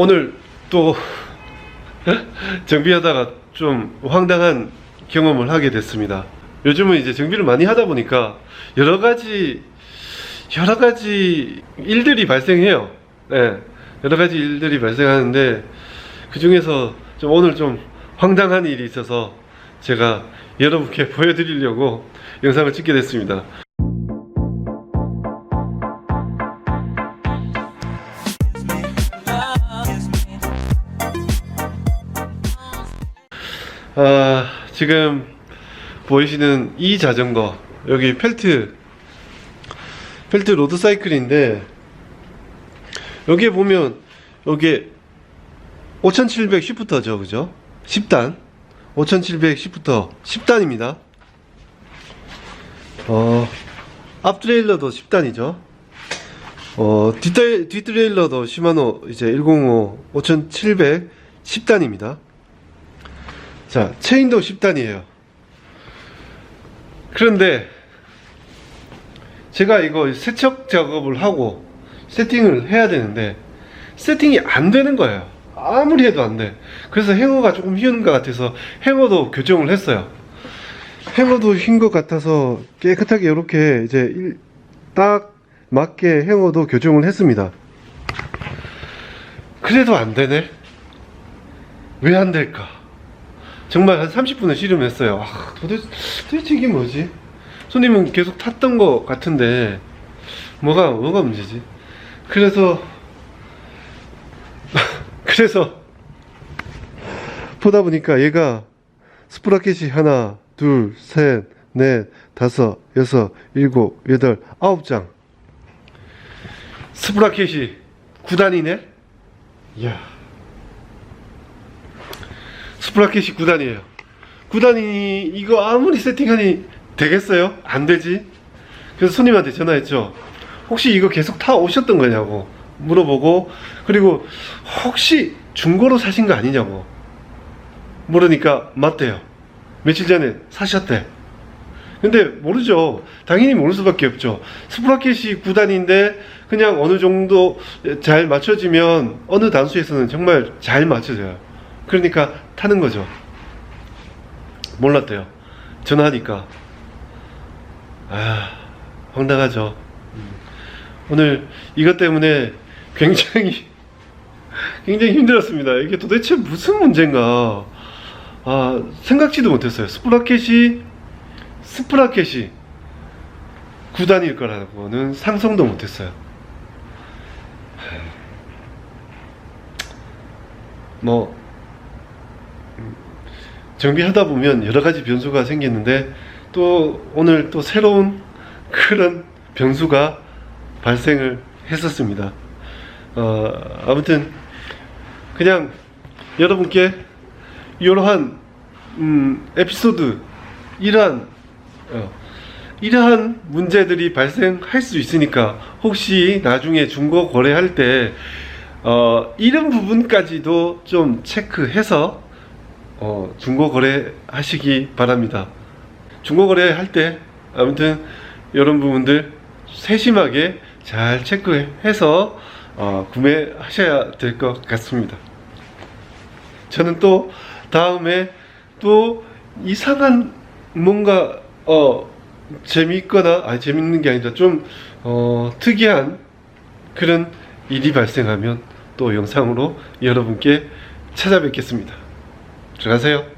오늘 또 정비하다가 좀 황당한 경험을 하게 됐습니다. 요즘은 이제 정비를 많이 하다 보니까 여러 가지 여러 가지 일들이 발생해요. 네, 여러 가지 일들이 발생하는데 그 중에서 좀 오늘 좀 황당한 일이 있어서 제가 여러분께 보여드리려고 영상을 찍게 됐습니다. 아, 지금 보이시는 이 자전거 여기 펠트 펠트 로드 사이클인데 여기에 보면 여기에 5700 시프터죠 그죠? 10단. 5700 시프터 10단입니다. 어, 앞 트레일러도 10단이죠. 어, 뒷, 뒷 트레일러도 시마노 이제 105 5700 10단입니다 자, 체인도 10단이에요. 그런데 제가 이거 세척 작업을 하고 세팅을 해야 되는데 세팅이 안 되는 거예요. 아무리 해도 안 돼. 그래서 행어가 조금 휘는 것 같아서 행어도 교정을 했어요. 행어도 휜것 같아서 깨끗하게 이렇게 이제 일- 딱 맞게 행어도 교정을 했습니다. 그래도 안 되네? 왜 안 될까? 정말 한 30분을 씨름했어요. 아, 도대체, 도대체 이게 뭐지? 손님은 계속 탔던 것 같은데, 뭐가, 뭐가 문제지? 그래서, 그래서, 보다 보니까 얘가 스프라켓이 하나, 둘, 셋, 넷, 다섯, 여섯, 일곱, 여덟, 아홉 장. 스프라켓이 9단이네? 이야. 스프라켓이 9단이에요. 9단이 이거 아무리 세팅하니 되겠어요? 안 되지? 그래서 손님한테 전화했죠. 혹시 이거 계속 타 오셨던 거냐고 물어보고 그리고 혹시 중고로 사신 거 아니냐고 물으니까 맞대요. 며칠 전에 사셨대. 근데 모르죠. 당연히 모를 수밖에 없죠. 스프라켓이 9단인데 그냥 어느 정도 잘 맞춰지면 어느 단수에서는 정말 잘 맞춰져요. 그러니까 타는 거죠. 몰랐대요. 전화하니까. 아, 황당하죠. 음. 오늘 이것 때문에 굉장히, 굉장히 힘들었습니다. 이게 도대체 무슨 문제인가. 아, 생각지도 못했어요. 스프라켓이, 스프라켓이 9단일 거라고는 상상도 못했어요. 뭐, 정비하다 보면 여러 가지 변수가 생기는데 또 오늘 또 새로운 그런 변수가 발생을 했었습니다. 어, 아무튼 그냥 여러분께 이러한 음, 에피소드 이러한 어, 이러한 문제들이 발생할 수 있으니까 혹시 나중에 중고 거래할 때 어, 이런 부분까지도 좀 체크해서 어, 중고 거래 하시기 바랍니다. 중고 거래 할 때 아무튼 이런 부분들 세심하게 잘 체크해서 어, 구매하셔야 될 것 같습니다. 저는 또 다음에 또 이상한 뭔가 어 재미있거나 아니 재밌는 게 아니라 좀 어, 특이한 그런 일이 발생하면 또 영상으로 여러분께 찾아뵙겠습니다. 들어가세요.